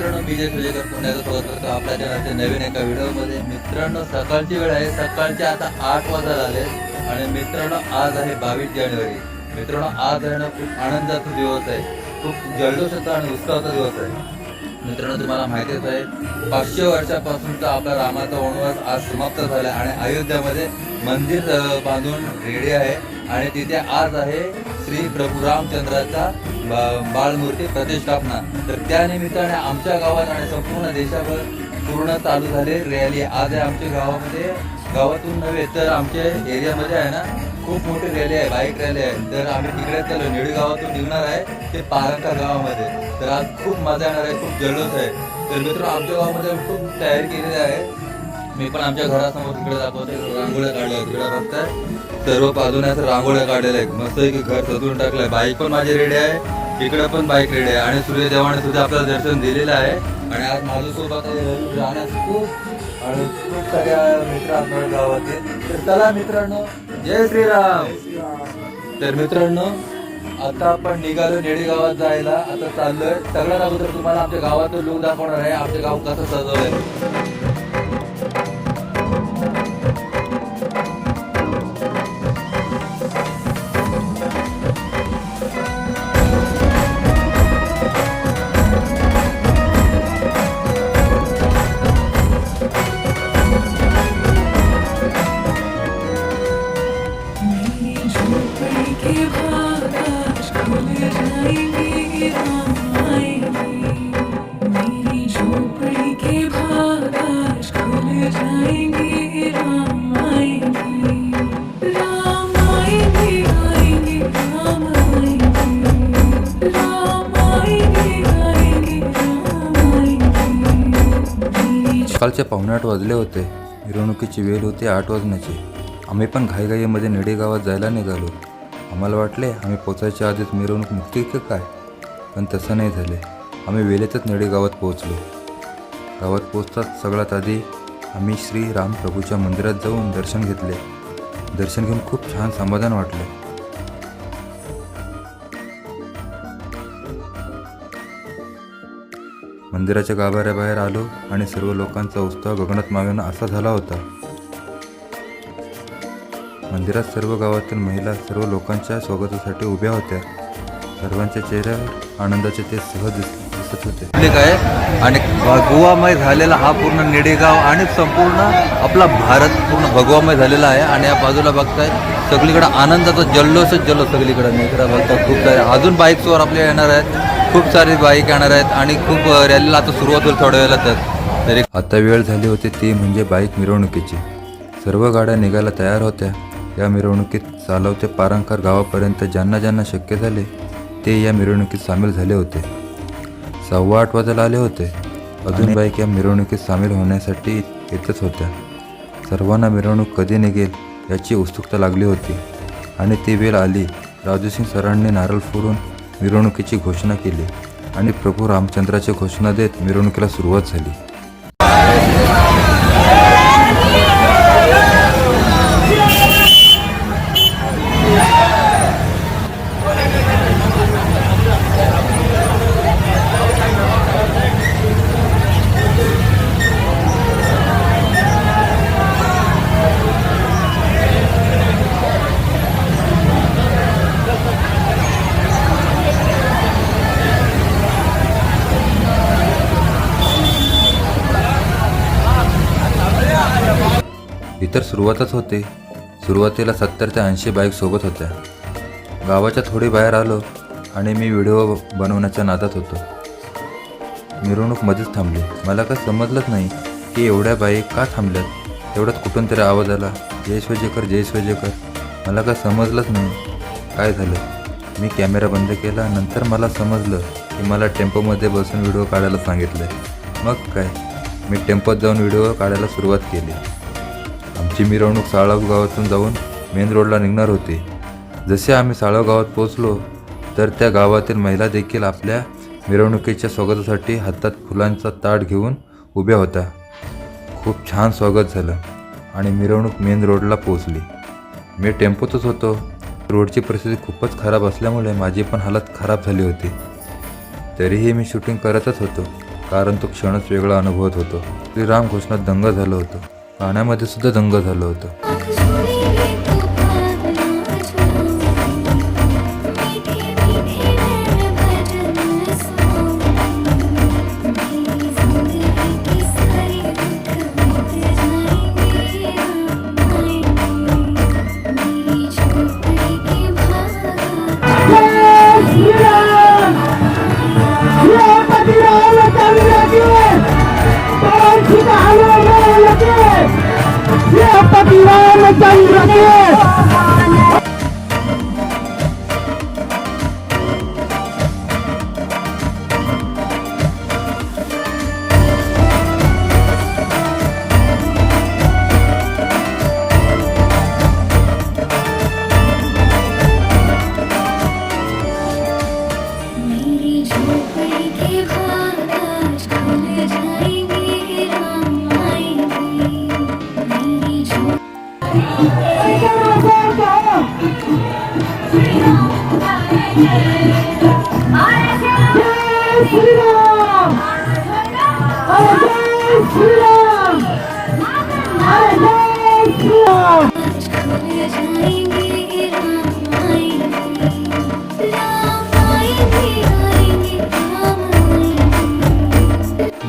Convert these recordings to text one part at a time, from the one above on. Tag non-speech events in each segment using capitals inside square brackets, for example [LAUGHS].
मित्रांनो मी जे सुजेकर पुण्याचा स्वागत करतो आपल्या चॅनलच्या नवीन एका व्हिडिओमध्ये. मित्रांनो सकाळची वेळ आहे. सकाळचे आता आठ वाजता झाले आणि मित्रांनो आज आहे बावीस जानेवारी. मित्रांनो आज आहे ना खूप आनंदाचा दिवस आहे. खूप जल्लोषाचा आणि उत्साहाचा दिवस आहे. मित्रांनो तुम्हाला माहितीच आहे पाचशे वर्षापासूनचा आपला रामाचा वनवास आज समाप्त झाला आणि अयोध्यामध्ये मंदिर बांधून रेडी आहे. आणि तिथे आज आहे श्री प्रभू रामचंद्राचा बा- बाळमूर्ती प्रतिष्ठापना. तर त्या निमित्ताने आमच्या गावात आणि संपूर्ण देशाभर पूर्ण चालू झाले रॅली. आज आहे आमच्या गावामध्ये. गावातून नव्हे तर आमच्या एरियामध्ये आहे ना खूप मोठी रॅली आहे बाईक रॅली आहे. तर आम्ही तिकडे चालू निळी गावातून निघणार आहे ते पारंका गावामध्ये. तर आज खूप मजा येणार आहे खूप जल्लोष आहे. तर मित्र आमच्या गावामध्ये खूप तयारी केलेली आहे. मी पण आमच्या घरासमोर तिकडे दाखवते रांगोळ्या काढल्या तिकडे बघताय. सर्व बाजूने असं रांगोळ्या काढलेल्या आहेत. मस्त की घर सजवून टाकलंय. बाईक पण माझी रेडी आहे. इकडे पण बाईक रेडी आहे. आणि सूर्यदेवाने सुद्धा आपल्याला दर्शन दिलेलं आहे. आणि आज माझ्यासोबत राहण्यास खूप आणि खूप सगळ्या मित्र असणार गावातील. तर चला मित्रांनो जय श्रीराम. तर मित्रांनो आता आपण निघालो नेडी गावात जायला. आता चाललोय. सगळ्यात अगोदर तुम्हाला आमच्या गावातून लोक दाखवणार आहे. आमचं गाव कसं सजवलंय. सकाळचे आठ वाजले होते. मिरवणुकीची वेळ होती आठ वाजण्याची. आम्ही पण घाईघाईमध्ये नेडे गावात जायला निघालो. आम्हाला वाटले आम्ही पोचायच्या आधीच मिरवणूक निघते की काय? पण तसं नाही झाले. आम्ही वेळेतच नेडे गावात पोहोचलो. गावात पोचताच सगळ्यात आधी आम्ही श्री राम प्रभूच्या मंदिरात जाऊन दर्शन घेतले. दर्शन घेऊन खूप छान समाधान वाटलं. मंदिराच्या गाभाऱ्याबाहेर आलो आणि सर्व लोकांचा उत्साह गगनात मागणं असा झाला होता. मंदिरात सर्व गावातील महिला सर्व लोकांच्या स्वागतासाठी उभ्या होत्या. सर्वांच्या चेहऱ्यावर आनंदाचे ते सहज दिसत होते. पब्लिक आहे. आणि भगवामय झालेला हा पूर्ण निडेगाव आणि संपूर्ण आपला भारत पूर्ण भगवामय झालेला आहे. आणि या बाजूला बघताय सगळीकडे आनंदाचा जल्लोषच जल्लोष सगळीकडे मी बघतात खूप सारे. अजून बाईक्सवर आपल्या येणार आहेत. खूप सारे बाईक येणार आहेत आणि खूप रॅलीला आता सुरुवात होईल थोड्या वेळेला तर. तरी आता वेळ झाली होती ती म्हणजे बाईक मिरवणुकीची. सर्व गाड्या निघायला तयार होत्या. या मिरवणुकीत चालवते पारंकर गावापर्यंत ज्यांना ज्यांना शक्य झाले ते या मिरवणुकीत सामील झाले होते. सव्वा आठ वाजायला आले होते. अजून बाईक या मिरवणुकीत सामील होण्यासाठी येतच होत्या. सर्वांना मिरवणूक कधी निघेल याची उत्सुकता लागली होती. आणि ती वेळ आली. राजूसिंग सरांनी नारळ फोडून मिरवणुकीची घोषणा केली आणि प्रभू रामचंद्राची घोषणा देत मिरवणुकीला सुरुवात झाली. सुरुवातच होते. सुरुवातीला सत्तर ते ऐंशी बाईक सोबत होत्या. गावाच्या थोडी बाहेर आलो आणि मी व्हिडिओ बनवण्याच्या नादात होतो. मिरवणूक मध्येच थांबली. मला काय समजलंच नाही की एवढ्या बाईक का थांबल्यात? तेवढ्यात कुठून तरी आवाज आला जय स्वजेकर जय स्वजेकर मला काय समजलंच नाही काय झालं. मी कॅमेरा बंद केला नंतर मला समजलं की मला टेम्पोमध्ये बसून व्हिडिओ काढायला सांगितलं मग काय? मी टेम्पोत जाऊन व्हिडिओ काढायला सुरुवात केली. आमची मिरवणूक साळाव गावातून जाऊन मेन रोडला निघणार होती. जसे आम्ही साळाव गावात पोचलो तर त्या गावातील महिला देखील आपल्या मिरवणुकीच्या स्वागतासाठी हातात फुलांचा ताट घेऊन उभ्या होत्या. खूप छान स्वागत झालं आणि मिरवणूक मेन रोडला पोचली मी टेम्पोतच होतो. रोडची परिस्थिती खूपच खराब असल्यामुळे माझी पण हालत खराब झाली होती. तरीही मी शूटिंग करतच होतो कारण तो क्षणच वेगळा अनुभवत होतो. श्रीराम घोषणात दंग झालं होतं. पाण्यामध्ये सुद्धा दंग झालं होतं.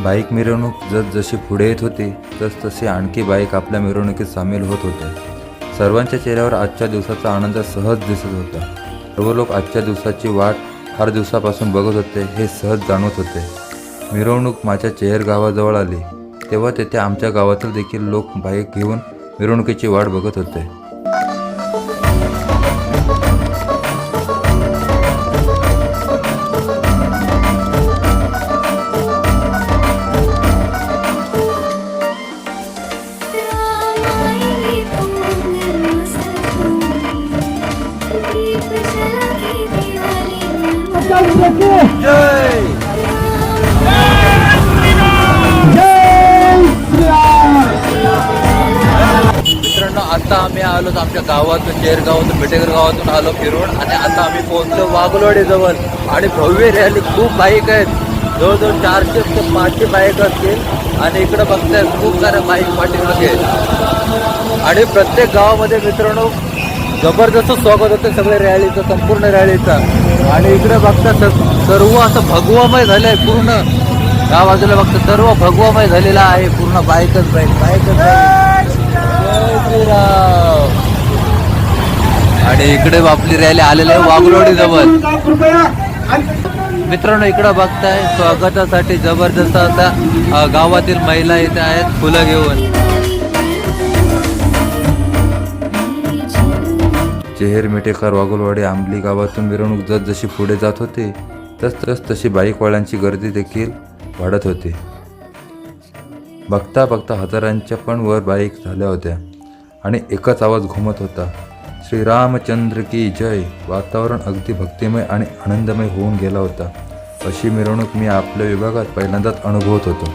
बाईक मिरवणूक जसजशी पुढे येत होती तसतसे आणखी बाईक आपल्या मिरवणुकीत सामील होत होते. सर्वांच्या चेहऱ्यावर आजच्या दिवसाचा आनंद सहज दिसत होता. सर्व लोक आजच्या दिवसाची वाट फार दिवसापासून बघत होते हे सहज जाणवत होते. मिरवणूक माझ्या चेहर गावाजवळ आली. तेव्हा तेथे आमच्या गावातील देखील लोक बाईक घेऊन मिरवणुकीची वाट बघत होते. मित्रांनो आता आम्ही आलो आमच्या गावातून जेरगावातून बेटेकर गावातून आलो फिरून आणि आता आम्ही पोहोचलो वाघलोडी जवळ आणि भव्य रॅली खूप बाईक आहेत. जवळजवळ चारशे ते पाचशे बाईक असतील. आणि इकडे बघताय खूप साऱ्या बाईक पाठीमागे आहेत. आणि प्रत्येक गावामध्ये मित्रांनो जबरदस्त स्वागत होते सगळे रॅलीचं संपूर्ण रॅलीचं. आणि इकडे बघता सर्व असं भगवामय झालंय पूर्ण. त्या बाजूला बघता सर्व भगवामय झालेला आहे. पूर्ण बाईकच बाईक बाईकच बाईक आणि इकडे आपली रॅली आलेली आहे वाघलोडी जवळ मित्रांनो इकडं बघताय स्वागतासाठी जबरदस्त आता गावातील महिला इथे आहेत फुलं घेऊन. चेहेर मिठेकर वागुलवाडी आंबली गावातून मिरवणूक जस जशी पुढे जात होती तस तस तशी बाईकवाल्यांची गर्दी देखील वाढत होती. बघता बघता हजारांच्या पण वर बाईक झाल्या होत्या आणि एकच आवाज घुमत होता श्रीरामचंद्र की जय. वातावरण अगदी भक्तिमय आणि आनंदमय होऊन गेला होता. अशी मिरवणूक मी आपल्या विभागात पहिल्यांदाच अनुभवत होतो.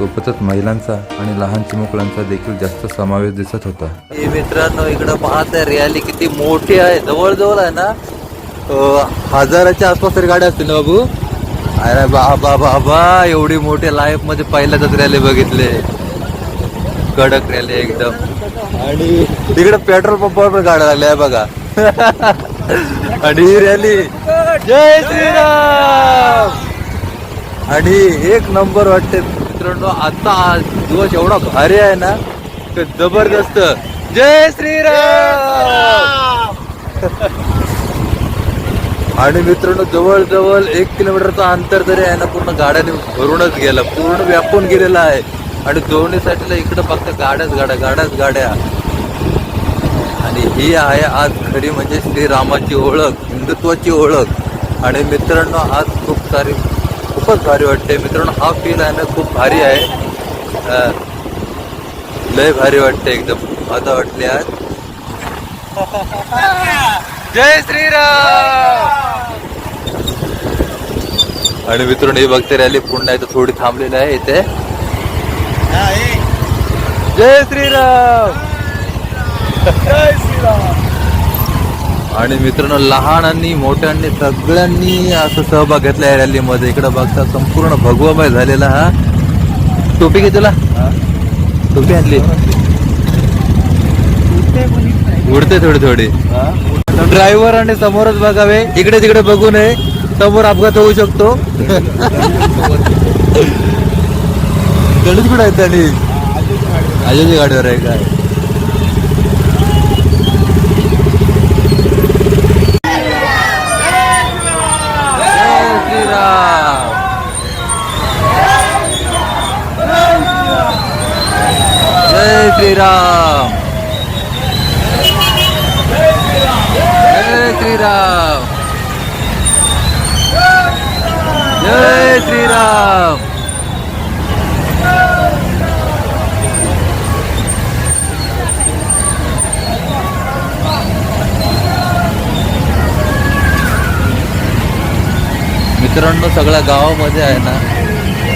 सोबतच महिलांचा आणि लहान चिमुकलांचा देखील जास्त समावेश दिसत होता. हे मित्रांनो इकडं पाहत आहे रॅली किती मोठी आहे. जवळजवळ आहे ना हजाराच्या आसपास तरी गाड्या असतील ना बाबू? अरे बाबा बाबा एवढी मोठी लाईफमध्ये पहिल्यांदाच रॅली बघितले. कडक रॅली एकदम. आणि तिकडे पेट्रोल पंपावर पण गाड्या लागल्या आहे बघा. [LAUGHS] आणि ही रॅली जय श्रीराम! आणि एक नंबर वाटते मित्रांनो आता आज दिवस एवढा भारी आहे ना तर जबरदस्त. जय श्रीराम! आणि मित्रांनो जवळजवळ एक किलोमीटरचं अंतर तरी आहे ना पूर्ण गाड्याने भरूनच गेलं. पूर्ण व्यापून गेलेला आहे. आणि दोन्ही साईडला इकडं फक्त गाड्याच गाड्या गाड्याच गाड्या. आणि ही आहे आज खरी म्हणजे श्रीरामाची ओळख हिंदुत्वाची ओळख. आणि मित्रांनो आज खूप सारी खूपच भारी वाटते मित्रांनो हा फील आहे ना खूप भारी आहे. लय भारी वाटते एकदम. आता वाटले आज. जय श्रीराम! आणि मित्रांनो ही बघते रॅली पुन्हा इथं थोडी थांबलेली आहे इथे. जय श्रीराम! आणि मित्रांनो लहानांनी मोठ्यांनी सगळ्यांनी असं सहभाग घेतला या रॅलीमध्ये. इकडं बघता संपूर्ण भगवामय झालेला हा. टोपी घे तुला. टोपी आणली. उडते थोडी थोडी. ड्रायव्हर आणि समोरच बघावे. इकडे तिकडे बघू नये समोर अपघात होऊ शकतो. [LAUGHS] गणेश कुठे आहेत आणि आजोजी गाडीवर. आहे काय जय श्रीराम जय श्रीराम। जय श्रीराम। जय श्रीराम। मित्रांनो सगळ्या गावामध्ये आहे ना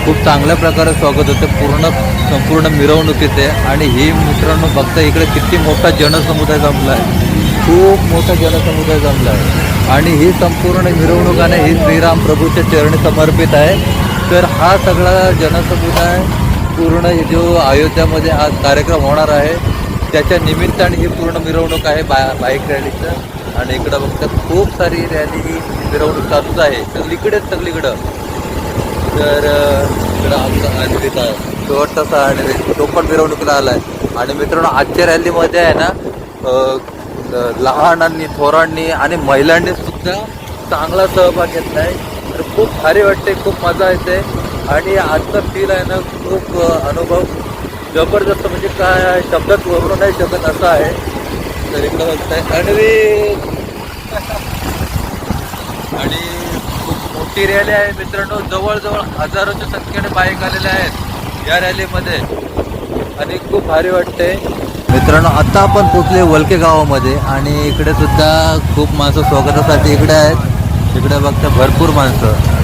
खूप चांगल्या प्रकारे स्वागत होते. पूर्ण संपूर्ण मिरवणुकीचे आणि ही मित्रांनो बघता इकडे किती मोठा जनसमुदाय जमला आहे खूप मोठा जनसमुदाय जमला आहे आणि ही संपूर्ण मिरवणूक आहे ही श्रीराम प्रभूच्या चरणी समर्पित आहे. तर हा सगळा जनसमुदाय पूर्ण हे जो अयोध्यामध्ये आज कार्यक्रम होणार आहे त्याच्या निमित्ताने ही पूर्ण मिरवणूक आहे बा बाईक रॅलीचं. आणि इकडं फक्त खूप सारी रॅली ही मिरवणूक चालूच आहे. सगळीकडेच सगळीकडं. तर इकडं आमचा अनिरित आहे. शेवटचा अनिरित तो पण मिरवणुकीला आलाय. आणि मित्रांनो आजच्या रॅलीमध्ये आहे ना लहानांनी थोरांनी आणि महिलांनी सुद्धा चांगला सहभाग घेतलाय. तर खूप भारी वाटते खूप मजा येते. आणि आजचा फील आहे ना खूप अनुभव जबरदस्त. म्हणजे काय शब्दात वरून नाही शकत असं आहे. तर इकडं बघताय अनवी [LAUGHS] आणि मोठी रॅली आहे. मित्रांनो जवळजवळ हजारोच्या संख्येने बाईक आलेल्या आहेत या रॅलीमध्ये. आणि खूप भारी वाटते मित्रांनो आता आपण पोचले वलके गावामध्ये आणि इकडे सुद्धा खूप माणसं स्वागतासाठी इकडे आहेत. इकडे बघता भरपूर माणसं.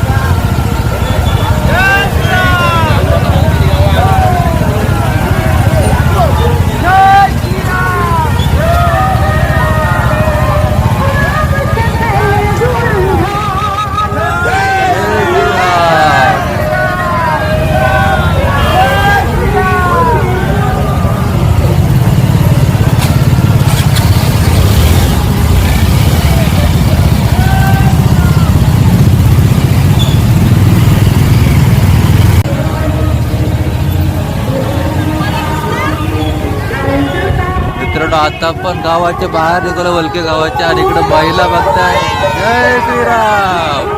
आता पण गावाच्या बाहेर निघालो वलके गावाच्या आणि इकडे महिला बघताय. जय श्रीराम.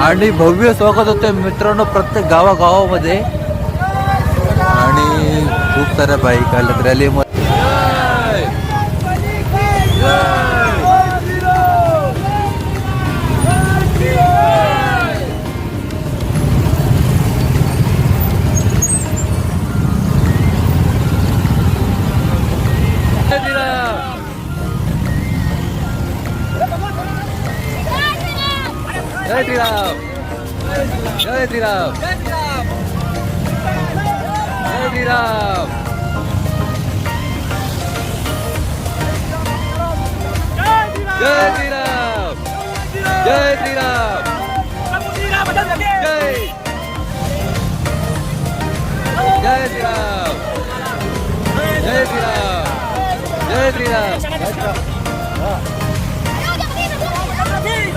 आणि भव्य स्वागत होते मित्रांनो प्रत्येक गावागावामध्ये. आणि खूप साऱ्या बाईक आल्यात. रॅलीमध्ये. Jai Trilam. Jai Trilam. Jai Trilam. Jai Trilam. Jai Trilam. Jai Trilam. Jai Jai Jai Trilam.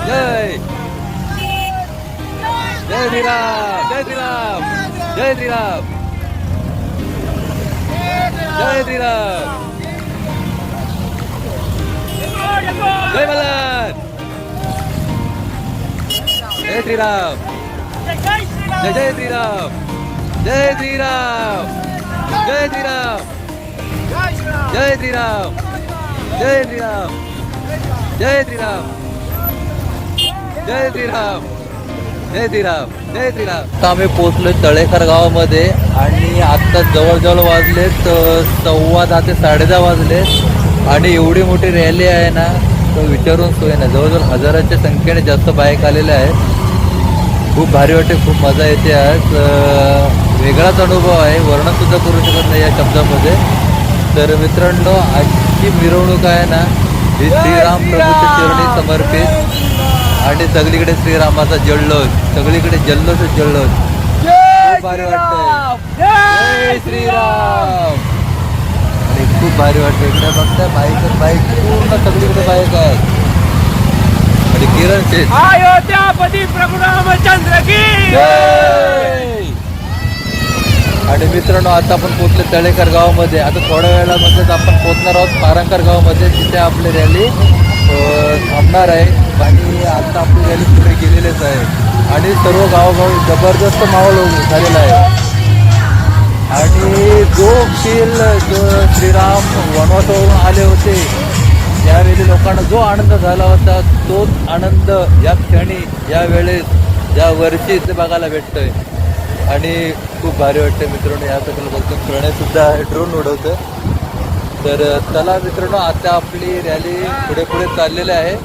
Jai. Shriram जय श्रीराम जय जय श्रीराम जय श्रीराम जय श्रीराम जय जय श्रीराम जय श्रीराम जय श्रीराम जय श्रीराम जय मल्हार जय श्रीराम जय जय श्रीराम जय श्रीराम जय श्रीराम जय श्रीराम जय श्रीराम जय श्रीराम जय श्रीराम जय श्रीराम जय श्रीराम. आता आम्ही पोहोचलो तळेकर गावामध्ये आणि आत्ता जवळजवळ वाजलेत सव्वा दहा ते साडे दहा वाजले. आणि एवढी मोठी रॅली आहे ना तर विचारून सोय ना जवळजवळ हजाराच्या संख्येने जास्त बाईक आलेल्या आहेत. खूप भारी वाटते खूप मजा येते आज. वेगळाच अनुभव आहे वर्णन सुद्धा करू शकत नाही या शब्दामध्ये. तर मित्रांनो आजची मिरवणूक आहे ना ही श्रीराम प्रभूच्या चरणी समर्पित. आणि सगळीकडे श्रीरामाचा जल्लोष. सगळीकडे जल्लोष जल्लोष. खूप भारी वाटतंय. जय श्रीराम! आणि खूप भारी वाटतं इकडे बघताय बाईक बाईक पूर्ण सगळीकडे बाईक आहेत आणि किरण शेठ. अयोध्यापती प्रभू रामचंद्र की! आणि मित्रांनो आता आपण पोचले तळेकर गावामध्ये. आता थोड्या वेळामध्येच आपण पोचणार आहोत पारंकर गावामध्ये. तिथे आपली रॅली थांबणार आहे. आणि आता आपली रॅली पुढे गेलेलीच आहे. आणि सर्व गावोगावी जबरदस्त माहोल हो- झालेला आहे. आणि जो खेळ जो श्रीराम वनवासावरून आले होते त्यावेळी लोकांना जो आनंद झाला होता तोच आनंद या क्षणी या वेळेस या वर्षी इथे बघायला भेटतोय. आणि खूप भारी वाटतं मित्रांनो या सगळं बघतो. प्रणय सुद्धा ड्रोन उडवतं तर चला मित्रांनो आता आपली रॅली पुढे पुढे चाललेली आहे.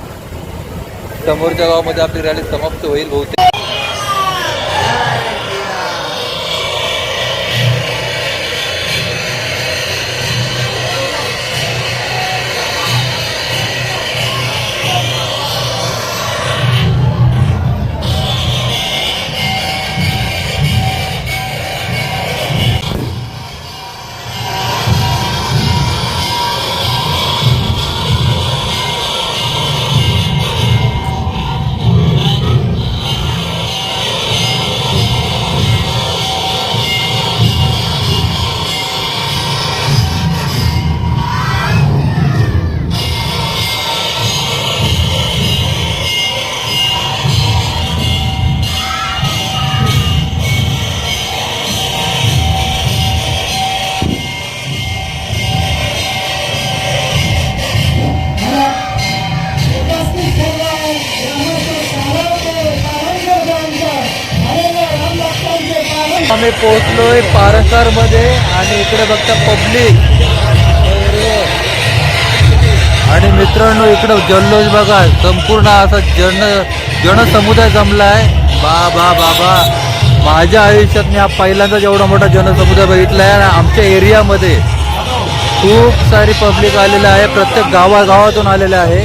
समोरच्या गावामध्ये आपली रॅली समाप्त होईल बहुतेक. आम्ही पोहोचलोय आहे मध्ये आणि इकडे बघता पब्लिक. आणि मित्रांनो इकडं जल्लोष बघा संपूर्ण असा जन जनसमुदाय जमलाय. बा बा बाबा माझ्या आयुष्यात मी हा पहिल्यांदाच एवढा मोठा जनसमुदाय बघितला आहे आणि आमच्या एरियामध्ये खूप सारी पब्लिक आलेलं आहे. प्रत्येक गावागावातून आलेलं आहे.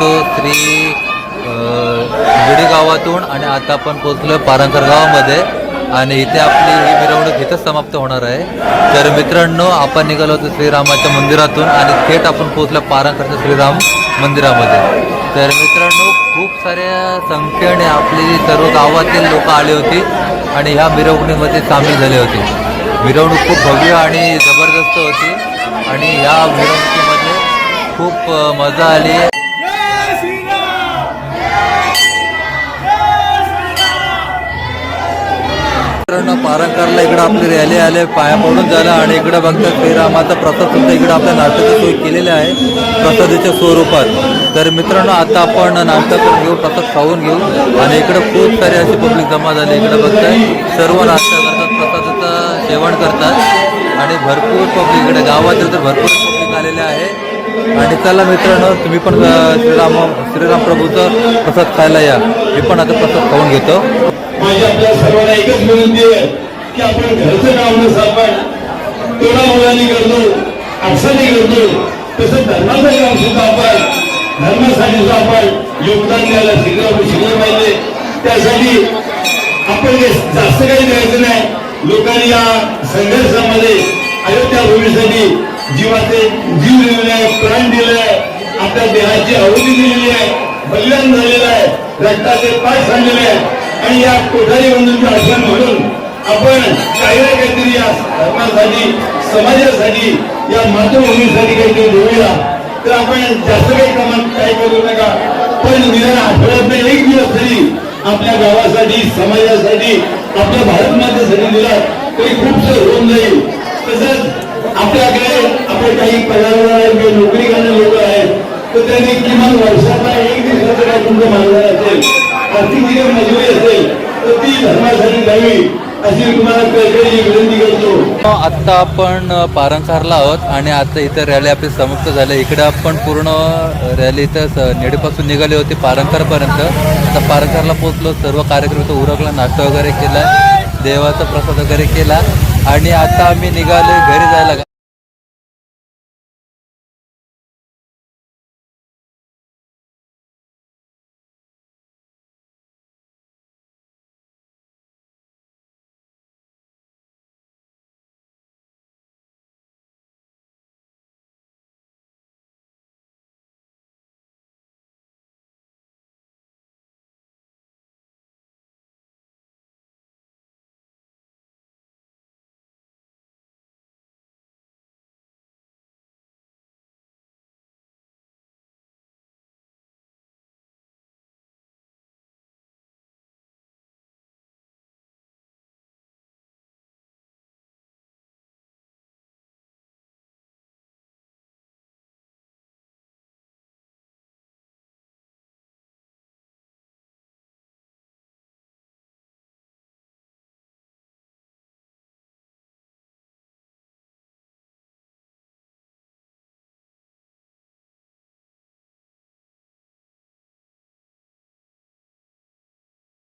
होतो श्री विडी गावातून आणि आता आपण पोहोचलो पारंकर गावामध्ये. आणि इथे आपली ही मिरवणूक इथंच समाप्त होणार आहे. तर मित्रांनो आपण निघालो होतो श्रीरामाच्या मंदिरातून आणि थेट आपण पोहोचलो पारंकरच्या श्रीराम मंदिरामध्ये. तर मित्रांनो खूप साऱ्या संख्येने आपली सर्व गावातील लोक आली होती आणि ह्या मिरवणुकीमध्ये सामील झाले होते. मिरवणूक खूप भव्य आणि जबरदस्त होती. आणि ह्या मिरवणुकीमध्ये खूप मजा आली. मित्रांनो पारंकारला इकडं आपली रॅली आले पाया पडून झालं आणि इकडं बघता श्रीरामाचा प्रसाद सुद्धा इकडं आपल्या नाटकाची सोय केलेली आहे प्रसादीच्या स्वरूपात. तर मित्रांनो आता आपण नाटक करून घेऊ प्रसाद खाऊन घेऊ आणि इकडं खूप सारे असे पब्लिक जमा झाले इकडं बघताय. सर्व नाश्ता करतात प्रसादाचं सेवन करतात आणि भरपूर पब्लिक इकडे गावातील तर भरपूर पब्लिक आलेले आहे. आणि चला मित्रांनो तुम्ही पण श्रीराम श्रीराम प्रभूचं प्रसाद खायला या. मी पण आता प्रसाद खाऊन घेतो. माझी आपल्या सर्वांना एकच विनंती आहे की आपण घरचं काम न आपण तोडा मुलांनी करतो आपसाने करतो. तसं धर्माचं काम सुद्धा आपण धर्मासाठी सुद्धा आपण योगदान द्यायला शिकलं शिकलं पाहिजे. त्यासाठी आपण जास्त काही द्यायचं नाही लोकांनी या संघर्षामध्ये अयोध्या भूमीसाठी जीवाचे जीव दिलेले प्राण दिले आपल्या देहाची आहुती दिलेली आहे बलिदान झालेलं आहे रक्ताचे पाय सांडलेले आहे. आणि या कोठारी बंधूंची आठवण म्हणून आपण काही ना काहीतरी या धर्मासाठी समाजासाठी या मातृभूमीसाठी काहीतरी देऊया. तर आपण जास्त काही कामात काय करू नका. पण निदान आठवड्यात एक दिवस तरी आपल्या गावासाठी समाजासाठी आपल्या भारत मातेसाठी दिला तरी खूपसं होऊन जाईल. तसंच आपल्याकडे आपले काही पर्यावरण आहेत नोकरी करणारे लोक आहेत तर त्यांनी किमान वर्षाला एक दिवसाचं काय तुमचं मानधन असेल आर्थिक मजुरी असेल तर ती धर्मासाठी द्यावी अशी तुम्हाला विनंती करतो. आत्ता आपण पारंखारला आहोत आणि आता इथं रॅली आपली समाप्त झाली. इकडे आपण पूर्ण रॅली इथं स- नेडीपासून निघाली होती पारंकारपर्यंत आता पारंखारला पोहोचलो सर्व कार्यक्रम इथं उरकला नाश्ता वगैरे केला देवाचा प्रसाद वगैरे केला. आणि आता आम्ही निघाले घरी जायला.